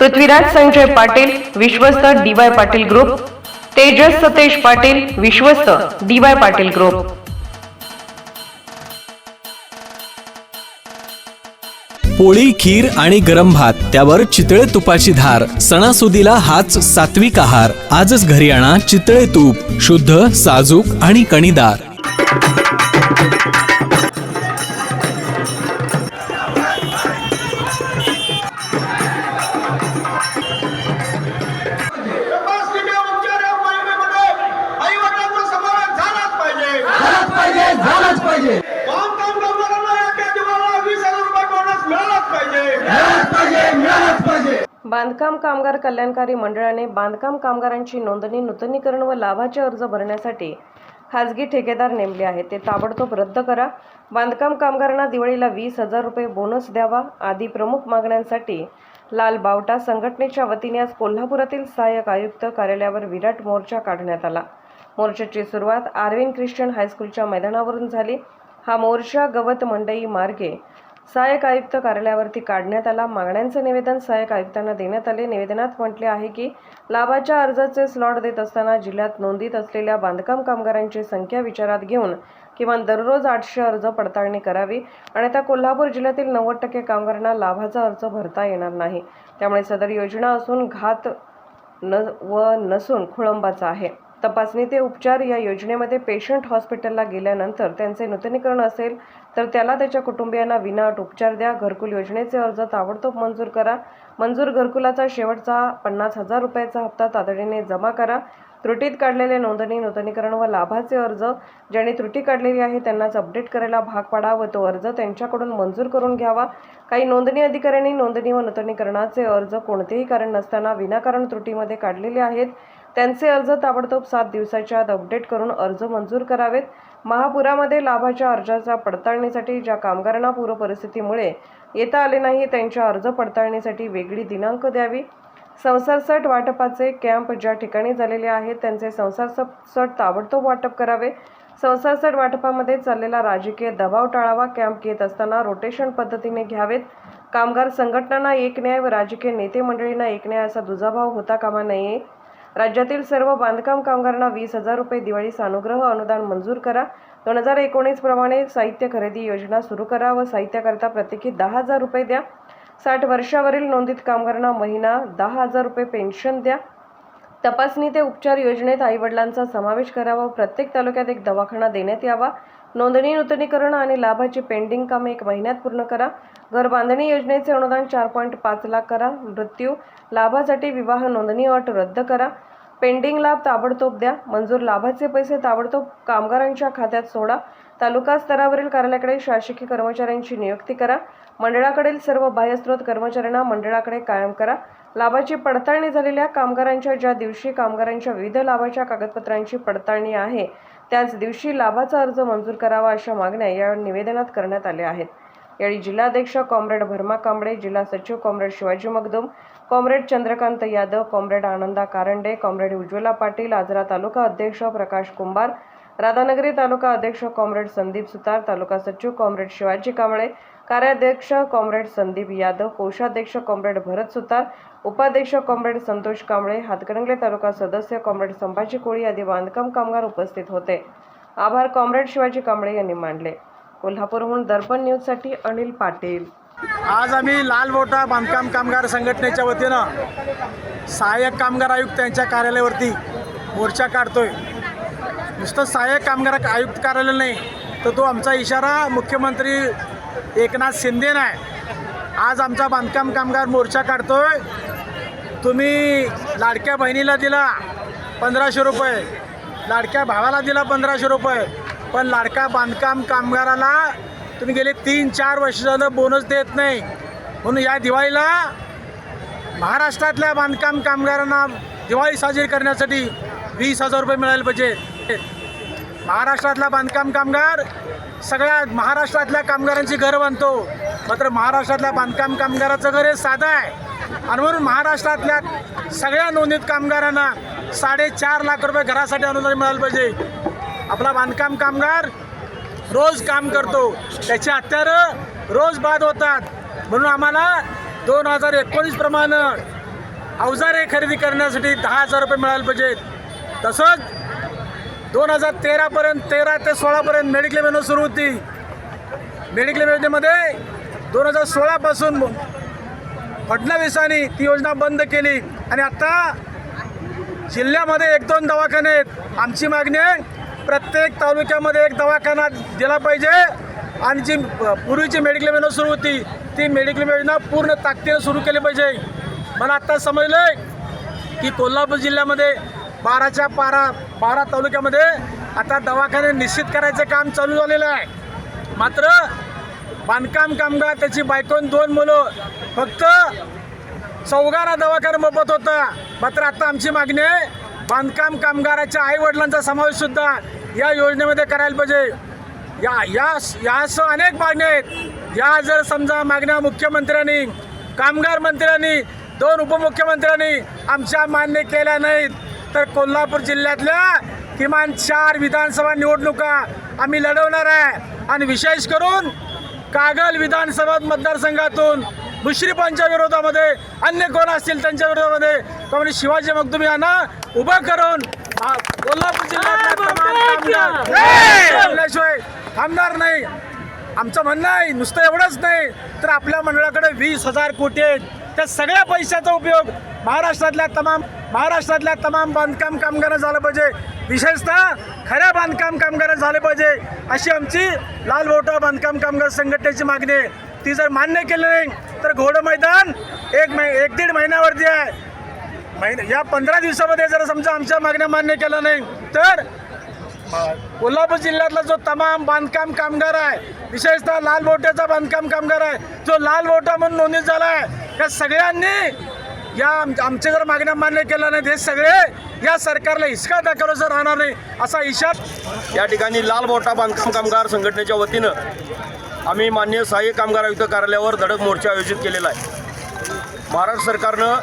Prithviraj Sanjay Patil विश्वस्त D Y Patil group Tejas Satesh Patil विश्वस्त D Y Patil group. पोळी खीर आणि गरम भात त्यावर चितळे तुपाची धार सणासुदीला हाच सात्विक आहार. आजच घरी आणा चितळे तूप शुद्ध साजूक आणि कणीदार. झालाच पाहिजे. बांधकाम कामगारांना एका जीवाला वीस हजार रुपये बोनस मिळालाच पाहिजे. मिळालाच पाहिजे मिळालाच पाहिजे. बांधकाम कामगार कल्याणकारी मंडळाने बांधकाम कामगारांची नोंदणी नूतनीकरण व लाभाचे अर्ज भरण्यासाठी खाजगी ठेकेदार नेमले आहेत. ते ताबडतोब रद्द करा. बांधकाम कामगारांना दिवाळीला वीस हजार रुपये बोनस द्यावा. आदी प्रमुख मागण्यांसाठी लाल बावटा संघटनेच्या वतीने आज कोल्हापुरातील सहाय्यक आयुक्त कार्यालयावर विराट मोर्चा काढण्यात आला. मोर्चाची सुरुवात आर्विन ख्रिश्चन हायस्कूलच्या मैदानावरून झाली. हा मोर्चा गवत मंडई मार्गे सहाय्यक आयुक्त कार्यालयावरती काढण्यात आला. मागण्यांचे निवेदन सहाय्यक आयुक्तांना देण्यात आले. निवेदनात म्हटले आहे की लाभाच्या अर्जाचे स्लॉट देत असताना जिल्ह्यात नोंदीत असलेल्या बांधकाम कामगारांची संख्या विचारात घेऊन किमान दररोज आठशे अर्ज पडताळणी करावी आणि त्या कोल्हापूर जिल्ह्यातील नव्वद टक्के कामगारांना लाभाचा अर्ज भरता येणार नाही. त्यामुळे सदर योजना असून घात न व नसून खोळंबाचा आहे. तपासणी ते उपचार या योजनेमध्ये पेशंट हॉस्पिटलला गेल्यानंतर त्यांचे नूतनीकरण असेल तर त्याला त्याच्या कुटुंबियांना विनाअट उपचार द्या. घरकुल योजनेचे अर्ज ताबडतोब मंजूर करा. मंजूर घरकुलाचा शेवटचा पन्नास हजार रुपयाचा हप्ता तातडीने जमा करा. त्रुटीत काढलेले नोंदणी नूतनीकरण व लाभाचे अर्ज ज्यांनी त्रुटी काढलेली आहे त्यांनाच अपडेट करायला भाग पाडा व तो अर्ज त्यांच्याकडून मंजूर करून घ्यावा. काही नोंदणी अधिकाऱ्यांनी नोंदणी व नूतनीकरणाचे अर्ज कोणतेही कारण नसताना विनाकारण त्रुटीमध्ये काढलेले आहेत. त्यांचे अर्ज ताबडतोब सात दिवसाच्या आत अपडेट करून अर्ज मंजूर करावेत. महापुरामध्ये लाभाच्या अर्जाच्या पडताळणीसाठी ज्या कामगारांना पूर परिस्थितीमुळे येता आले नाही त्यांच्या अर्ज पडताळणीसाठी वेगळी दिनांक द्यावी. संसारसट वाटपाचे कॅम्प ज्या ठिकाणी झालेले आहेत त्यांचे संसारसट ताबडतोब वाटप करावे. संसारसट वाटपामध्ये चाललेला राजकीय दबाव टाळावा कॅम्प घेत असताना रोटेशन पद्धतीने घ्यावेत. कामगार संघटनांना एक न्याय व राजकीय नेते मंडळींना एक न्याय असा दुजाभाव होता कामा नये. राज्यातील सर्व बांधकाम कामगारांना वीस हजार रुपये दिवाळी सानुग्रह अनुदान मंजूर करा. दोन हजार एकोणीस प्रमाणे साहित्य खरेदी योजना सुरू करा व साहित्याकरता प्रत्येकी दहा हजार रुपये द्या. साठ वर्षावरील नोंदीत कामगारांना महिना दहा हजार रुपये पेन्शन द्या. तपासणी ते उपचार योजनेत आईवडिलांचा समावेश करावा प्रत्येक तालुक्यात एक दवाखाना देण्यात यावा. नोंदणी नूतनीकरण आणि लाभाची पेंडिंग कामे एक महिन्यात पूर्ण करा. घर बांधणी योजनेचे अनुदान चार पॉईंट पाच लाख करा. मृत्यू लाभासाठी विवाह नोंदणी अट रद्द करा. पेंडिंग लाभ ताबडतोब द्या. मंजूर लाभाचे पैसे ताबडतोब कामगारांच्या खात्यात सोडा. तालुका स्तरावरील कार्यालयाकडे शासकीय कर्मचाऱ्यांची नियुक्ती करा. मंडळाकडील सर्व बाह्यस्त्रोत कर्मचाऱ्यांना मंडळाकडे कायम करा. लाभाची पडताळणी झालेल्या कामगारांच्या ज्या दिवशी कामगारांच्या विविध लाभाच्या कागदपत्रांची पडताळणी आहे त्याच दिवशी लाभाचा अर्ज मंजूर करावा अशा मागण्या या निवेदनात करण्यात आल्या आहेत. यावेळी जिल्हाध्यक्ष कॉम्रेड भरमा कांबळे जिल्हा सचिव comrade Shivaji Magdum comrade Chandrakant Yadav comrade Ananda Karande comrade Ujjwala Patil Ajara taluka अध्यक्ष प्रकाश कुंभार राधानगरी तालुका अध्यक्ष कॉम्रेड संदीप सुतार तालुका सचिव कॉम्रेड शिवाजी कांबळे कार्याध्यक्ष कॉम्रेड संदीप यादव कोषाध्यक्ष कॉम्रेड भरत सुतार उपाध्यक्ष कॉम्रेड संतोष कांबळे हातकणंगले तालुका सदस्य कॉम्रेड संभाजी कोळी आदी बांधकाम कामगार उपस्थित होते. आभार कॉम्रेड शिवाजी कांबळे यांनी मांडले कोल्हापूरहून दर्पण न्यूजसाठी अनिल पाटील. आज आम्ही लाल बोटा बांधकाम कामगार संघटनेच्या वतीनं सहाय्यक कामगार आयुक्त यांच्या कार्यालयावरती मोर्चा काढतोय. नुसतं सहाय्यक कामगार आयुक्त कार्यालय नाही तर तो आमचा इशारा मुख्यमंत्री एकनाथ शिंदे नाही. आज आमचा बांधकाम कामगार मोर्चा काढतोय. तुम्ही लाडक्या बहिणीला दिला पंधराशे रुपये. लाडक्या भावाला दिला पंधराशे रुपये. पण लाडका बांधकाम कामगाराला तुम्ही गेले तीन चार वर्ष झालं बोनस देत नाही. म्हणून या दिवाळीला महाराष्ट्रातल्या बांधकाम कामगारांना दिवाळी साजरी करण्यासाठी वीस हजार रुपये मिळाले पाहिजे. महाराष्ट्रातला बांधकाम कामगार सगळ्या महाराष्ट्रातल्या कामगारांची घरं बांधतो. मात्र महाराष्ट्रातल्या बांधकाम कामगाराचं घर हे साधं आहे. आणि म्हणून महाराष्ट्रातल्या सगळ्या नोंदणीत कामगारांना साडेचार लाख रुपये घरासाठी अनुदान मिळालं पाहिजे. आपला बांधकाम कामगार रोज काम करतो. त्याची हत्यारं रोज बाद होतात. म्हणून आम्हाला दोन हजार एकोणीसप्रमाणे अवजारे खरेदी करण्यासाठी दहा हजार रुपये मिळाले पाहिजेत. तसंच दोन हजार तेरापर्यंत तेरा ते सोळापर्यंत मेडिक्लेम योजना सुरू होती. मेडिक्लेम योजनेमध्ये दोन हजार सोळापासून फडणवीसांनी ती योजना बंद केली. आणि आत्ता जिल्ह्यामध्ये एक दोन दवाखाने आहेत. आमची मागणी आहे प्रत्येक तालुक्यामध्ये एक दवाखाना दिला पाहिजे. आणि जी पूर्वीची मेडिक्लेम योजना सुरू होती ती मेडिक्लेम योजना पूर्ण ताकदीनं सुरू केली पाहिजे. मला आत्ता समजलं आहे की कोल्हापूर जिल्ह्यामध्ये बाराच्या पारा बारा तालुक्यामध्ये आता दवाखाने निश्चित करायचं काम चालू झालेलं आहे. मात्र बांधकाम कामगार त्याची बायकोन दोन मुलं फक्त चौगारा दवाखाना मोफत होता. मात्र आता आमची मागणी आहे बांधकाम कामगाराच्या आई वडिलांचा समावेश सुद्धा या योजनेमध्ये करायला पाहिजे. या या यासह अनेक मागण्या आहेत. या जर समजा मागण्या मुख्यमंत्र्यांनी कामगार मंत्र्यांनी दोन उपमुख्यमंत्र्यांनी आमच्या मान्य केल्या नाहीत तर कोल्हापूर जिल्ह्यातल्या किमान चार विधानसभा निवडणुका आम्ही लढवणार आहे. आणि विशेष करून कागल विधानसभा मतदारसंघातून मुश्रीफांच्या विरोधामध्ये अन्य कोण असतील त्यांच्या विरोधामध्ये त्यामुळे शिवाजी मगदुमी यांना उभं करून कोल्हापूर जिल्ह्यातल्या तमाम कामगार बोलल्याशिवाय थांबणार नाही. आमचं म्हणणं आहे नुसतं एवढंच नाही. तर आपल्या मंडळाकडे वीस हजार कोटी आहेत. त्या सगळ्या पैशाचा उपयोग महाराष्ट्रातल्या तमाम महाराष्ट्रातल्या तमाम बांधकाम कामगारांना झालं पाहिजे. विशेषतः खऱ्या बांधकाम कामगारांना झाले पाहिजे. अशी आमची लाल बोटा बांधकाम कामगार संघटनेची मागणी आहे. ती जर मान्य केली नाही तर घोडं मैदान एक मै एक दीड महिन्यावरती आहे. महिना या पंधरा दिवसामध्ये जर समजा आमच्या मागण्या मान्य केल्या नाही तर कोल्हापूर जिल्ह्यातला जो तमाम बांधकाम कामगार आहे विशेषतः लाल बोट्याचा बांधकाम कामगार आहे जो लाल बोटा म्हणून नोंदणी झाला आहे या सगळ्यांनी या आमच्या जर मागण्या मान्य केल्या नाहीत हे सगळे या सरकारला हिसका दाखवलं राहणार नाही असा इशारा या ठिकाणी लाल बोटा बांधकाम कामगार संघटनेच्या वतीनं आम्ही मान्य सहाय्यक कामगार आयुक्त कार्यालयावर धडक मोर्चा आयोजित केलेला आहे. महाराष्ट्र सरकारनं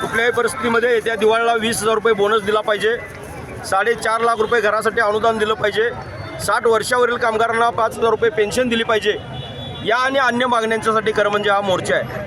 कुठल्याही परिस्थितीमध्ये येत्या दिवाळीला वीस हजार रुपये बोनस दिला पाहिजे. साडेचार लाख रुपये घरासाठी अनुदान दिलं पाहिजे. साठ वर्षावरील कामगारांना पाच हजार रुपये पेन्शन दिली पाहिजे. या आणि अन्य मागण्यांच्यासाठी खरं म्हणजे हा मोर्चा आहे.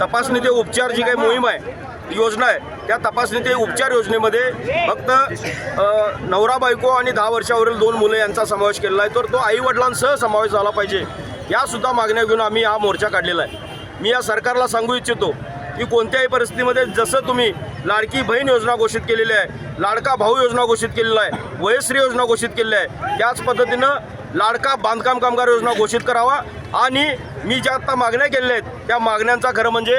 तपासणी ते उपचार जी काही मोहीम आहे योजना आहे त्या तपासणी ते उपचार योजनेमध्ये फक्त नवरा बायको आणि दहा वर्षावरील दोन मुलं यांचा समावेश केलेला आहे. तर तो आई वडिलांसह समावेश झाला पाहिजे. यासुद्धा मागण्या घेऊन आम्ही हा मोर्चा काढलेला आहे. मी या सरकारला सांगू इच्छितो की कोणत्याही परिस्थितीमध्ये जसं तुम्ही लाडकी बहीण योजना घोषित केलेली आहे लाडका भाऊ योजना घोषित केलेला आहे वयश्री योजना घोषित केलेली आहे त्याच पद्धतीनं लाडका बांधकाम कामगार योजना घोषित करावा आणि मी ज्या आता मागण्या केलेल्या आहेत त्या मागण्यांचा खरं म्हणजे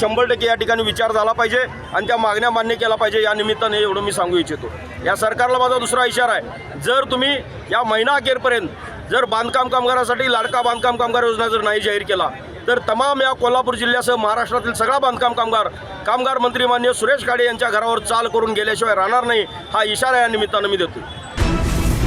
शंभर टक्के या ठिकाणी विचार झाला पाहिजे आणि त्या मागण्या मान्य केला पाहिजे या निमित्ताने एवढं मी सांगू इच्छितो. या सरकारला माझा दुसरा इशारा आहे जर तुम्ही या महिना अखेरपर्यंत जर बांधकाम कामगारासाठी लाडका बांधकाम कामगार योजना जर नाही जाहीर केला तर तमाम या कोल्हापूर जिल्ह्यासह महाराष्ट्रातील सगळा बांधकाम कामगार कामगार मंत्री मान्य सुरेश काडे यांच्या घरावर चाल करून गेल्याशिवाय राहणार नाही हा इशारा या निमित्तानं मी देतो.